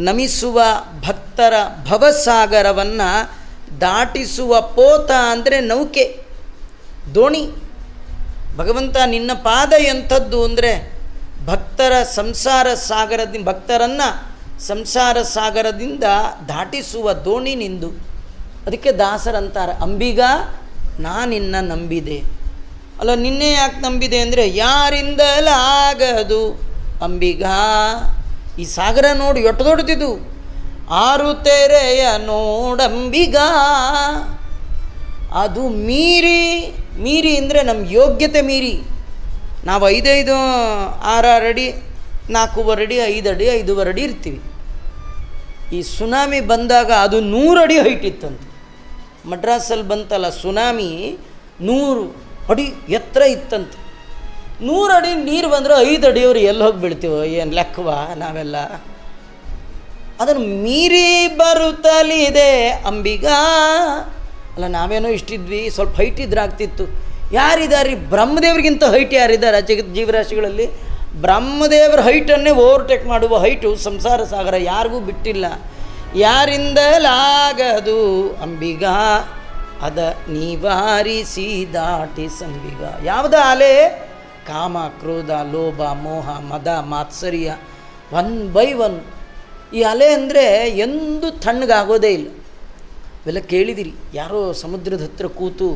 ನಮಿಸುವ ಭಕ್ತರ ಭವಸಾಗರವನ್ನು ದಾಟಿಸುವ ಪೋತ ಅಂದರೆ ನೌಕೆ, ದೋಣಿ. ಭಗವಂತ ನಿನ್ನ ಪಾದ ಎಂಥದ್ದು ಅಂದರೆ ಭಕ್ತರ ಸಂಸಾರ ಸಾಗರದಿಂದ ಭಕ್ತರನ್ನು ಸಂಸಾರ ಸಾಗರದಿಂದ ದಾಟಿಸುವ ದೋಣಿ ನಿಂದು. ಅದಕ್ಕೆ ದಾಸರಂತಾರೆ, ಅಂಬಿಗ, ನಾ ನಿನ್ನ ನಂಬಿದೆ. ಅಲ್ಲ, ನಿನ್ನೆ ಯಾಕೆ ನಂಬಿದೆ ಅಂದರೆ, ಯಾರಿಂದಲಾಗದು ಅಂಬಿಗ ಈ ಸಾಗರ ನೋಡಿ ಎಟ್ಟು ದೊಡ್ಡದಿದು. ಆರು ತೆರೆಯ ನೋಡಂಬಿಗ. ಅದು ಮೀರಿ ಮೀರಿ ಅಂದರೆ ನಮ್ಮ ಯೋಗ್ಯತೆ ಮೀರಿ. ನಾವು ಐದೈದು, ಆರಾರು ಅಡಿ ನಾಲ್ಕೂವರೆ ಅಡಿ ಐದು ಅಡಿ ಐದೂವರೆ ಅಡಿ ಇರ್ತೀವಿ. ಈ ಸುನಾಮಿ ಬಂದಾಗ ಅದು ನೂರು ಅಡಿ ಹೈಟ್ ಇತ್ತಂತೆ. ಮಡ್ರಾಸಲ್ಲಿ ಬಂತಲ್ಲ ಸುನಾಮಿ ನೂರು ಅಡಿ ಎತ್ತರ ಇತ್ತಂತೆ. ನೂರು ಅಡಿ ನೀರು ಬಂದರೆ ಐದು ಅಡಿಯವರು ಎಲ್ಲಿ ಹೋಗಿ ಬೀಳ್ತೀವೋ? ಏನು ಲೆಕ್ಕವ ನಾವೆಲ್ಲ? ಅದನ್ನು ಮೀರಿ ಬರುತ್ತಲಿದೆ ಅಂಬಿಗ. ಅಲ್ಲ, ನಾವೇನೋ ಇಷ್ಟಿದ್ವಿ, ಸ್ವಲ್ಪ ಹೈಟ್ ಇದ್ರೆ ಆಗ್ತಿತ್ತು. ಯಾರಿದ್ದಾರೆ ಬ್ರಹ್ಮದೇವ್ರಿಗಿಂತ ಹೈಟ್ ಯಾರಿದ್ದಾರೆ ಜಗತ್ ಜೀವರಾಶಿಗಳಲ್ಲಿ? ಬ್ರಹ್ಮದೇವರ ಹೈಟನ್ನೇ ಓವರ್ಟೇಕ್ ಮಾಡುವ ಹೈಟು ಸಂಸಾರ ಸಾಗರ ಯಾರಿಗೂ ಬಿಟ್ಟಿಲ್ಲ. ಯಾರಿಂದಲಾಗದು ಅಂಬಿಗ? ಅದ ನೀವಾರಿಸಿ ದಾಟಿ ಸಂಬಿಗ. ಯಾವುದ ಅಲೆ ಕಾಮ, ಕ್ರೋಧ, ಲೋಭ, ಮೋಹ, ಮದ, ಮಾತ್ಸರ್ಯ ಒನ್ ಬೈ ಒನ್ ಈ ಅಲೆ ಅಂದರೆ ಎಂದೂ ತಣ್ಣಗಾಗೋದೇ ಇಲ್ಲ. ಇವೆಲ್ಲ ಕೇಳಿದಿರಿ. ಯಾರೋ ಸಮುದ್ರದ ಹತ್ರ ಕೂತು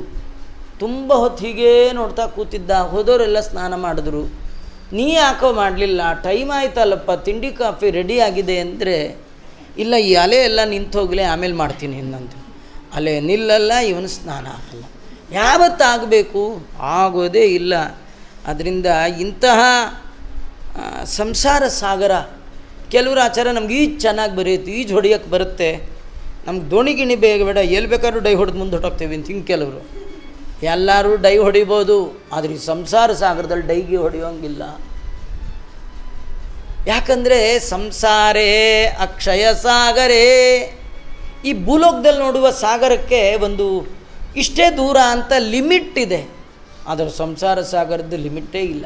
ತುಂಬ ಹೊತ್ತು ಹೀಗೇ ನೋಡ್ತಾ ಕೂತಿದ್ದ, ಹೋದವರೆಲ್ಲ ಸ್ನಾನ ಮಾಡಿದ್ರು. ನೀ ಯಾಕೋ ಮಾಡಲಿಲ್ಲ? ಟೈಮ್ ಆಯ್ತಲ್ಲಪ್ಪ, ತಿಂಡಿ ಕಾಫಿ ರೆಡಿ ಆಗಿದೆ ಅಂದರೆ, ಇಲ್ಲ, ಈ ಅಲೆ ಎಲ್ಲ ನಿಂತು ಹೋಗಲಿ, ಆಮೇಲೆ ಮಾಡ್ತೀನಿ ಅಂತ ಅಲೆ ನಿಲ್ಲಲ್ಲ, ಇವನು ಸ್ನಾನ ಆಗಲ್ಲ. ಯಾವತ್ತಾಗಬೇಕು? ಆಗೋದೇ ಇಲ್ಲ. ಅದರಿಂದ ಇಂತಹ ಸಂಸಾರ ಸಾಗರ ಕೆಲವರು ಆಚಾರ ನಮ್ಗೆ ಈಜು ಚೆನ್ನಾಗಿ ಬರೆಯುತ್ತೆ ಈಜು ಹೊಡಿಯೋಕ್ಕೆ ಬರುತ್ತೆ. ನಮ್ಗೆ ದೋಣಿ ಗಿಣಿ ಬೇಗ ಬೇಡ ಎಲ್ಲಿ ಬೇಕಾದ್ರೂ ಡೈ ಹೊಡೆದು ಮುಂದೆ ಹೊಟ್ಟೋಗ್ತೇವೆ ಅಂತ ಹಿಂಗೆ ಕೆಲವರು. ಎಲ್ಲರೂ ಡೈ ಹೊಡಿಬೋದು, ಆದರೆ ಈ ಸಂಸಾರ ಸಾಗರದಲ್ಲಿ ಡೈಗೆ ಹೊಡೆಯೋಂಗಿಲ್ಲ. ಯಾಕಂದರೆ ಸಂಸಾರೇ ಅಕ್ಷಯ ಸಾಗರೇ. ಈ ಭೂಲೋಕದಲ್ಲಿ ನೋಡುವ ಸಾಗರಕ್ಕೆ ಒಂದು ಇಷ್ಟೇ ದೂರ ಅಂತ ಲಿಮಿಟ್ ಇದೆ. ಆದರೆ ಸಂಸಾರ ಸಾಗರದ ಲಿಮಿಟೇ ಇಲ್ಲ.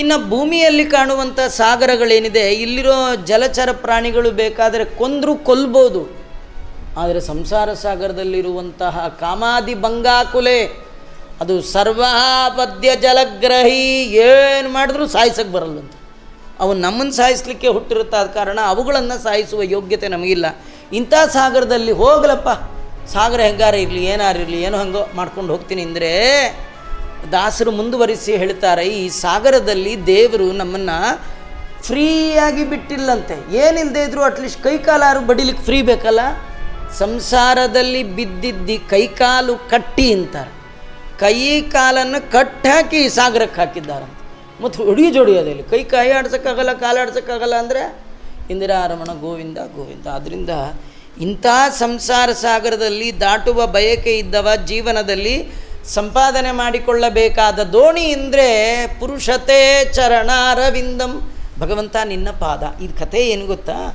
ಇನ್ನು ಭೂಮಿಯಲ್ಲಿ ಕಾಣುವಂಥ ಸಾಗರಗಳೇನಿದೆ, ಇಲ್ಲಿರೋ ಜಲಚರ ಪ್ರಾಣಿಗಳು ಬೇಕಾದರೆ ಕೊಂದರೂ ಕೊಲ್ಬೋದು. ಆದರೆ ಸಂಸಾರ ಸಾಗರದಲ್ಲಿರುವಂತಹ ಕಾಮಾದಿ ಬಂಗಾಕುಲೆ, ಅದು ಸರ್ವಾಪದ್ಯ ಜಲಗ್ರಹಿ, ಏನು ಮಾಡಿದ್ರೂ ಸಾಯಿಸಕ್ಕೆ ಬರಲ್ಲಂತ ಅವು ನಮ್ಮನ್ನು ಸಾಯಿಸ್ಲಿಕ್ಕೆ ಹುಟ್ಟಿರುತ್ತೆ ಆದ ಕಾರಣ ಅವುಗಳನ್ನು ಸಾಯಿಸುವ ಯೋಗ್ಯತೆ ನಮಗಿಲ್ಲ. ಇಂಥ ಸಾಗರದಲ್ಲಿ ಹೋಗಲಪ್ಪ. ಸಾಗರ ಹೆಂಗಾರ ಇರಲಿ ಏನಾರಿರಲಿ ಏನೋ ಹಂಗೋ ಮಾಡ್ಕೊಂಡು ಹೋಗ್ತೀನಿ ಅಂದರೆ ದಾಸರು ಮುಂದುವರಿಸಿ ಹೇಳ್ತಾರೆ, ಈ ಸಾಗರದಲ್ಲಿ ದೇವರು ನಮ್ಮನ್ನು ಫ್ರೀಯಾಗಿ ಬಿಟ್ಟಿಲ್ಲಂತೆ. ಏನಿಲ್ಲದೆ ಇದ್ರೂ ಅಟ್ಲೀಸ್ಟ್ ಕೈಕಾಲಾರು ಬಡಿಲಿಕ್ಕೆ ಫ್ರೀ ಬೇಕಲ್ಲ? ಸಂಸಾರದಲ್ಲಿ ಬಿದ್ದಿದ್ದಿ ಕೈಕಾಲು ಕಟ್ಟಿ ಅಂತಾರೆ. ಕೈ ಕಾಲನ್ನು ಕಟ್ಟಾಕಿ ಸಾಗರಕ್ಕೆ ಹಾಕಿದ್ದಾರಂತೆ. ಮತ್ತು ಹೊಡಿ ಜೋಡಿಯೋದಿಲ್ಲ ಕೈ ಕೈ ಆಡ್ಸೋಕ್ಕಾಗಲ್ಲ, ಕಾಲು ಆಡ್ಸೋಕ್ಕಾಗಲ್ಲ ಅಂದರೆ ಇಂದಿರಾ ರಮಣ ಗೋವಿಂದ ಗೋವಿಂದ. ಅದರಿಂದ ಇಂಥ ಸಂಸಾರ ಸಾಗರದಲ್ಲಿ ದಾಟುವ ಬಯಕೆ ಇದ್ದವ ಜೀವನದಲ್ಲಿ ಸಂಪಾದನೆ ಮಾಡಿಕೊಳ್ಳಬೇಕಾದ ದೋಣಿ ಅಂದರೆ ಪುರುಷತೆ ಚರಣಾರವಿಂದಂ. ಭಗವಂತ ನಿನ್ನ ಪಾದ. ಇದು ಕಥೆ ಏನು ಗೊತ್ತಾ?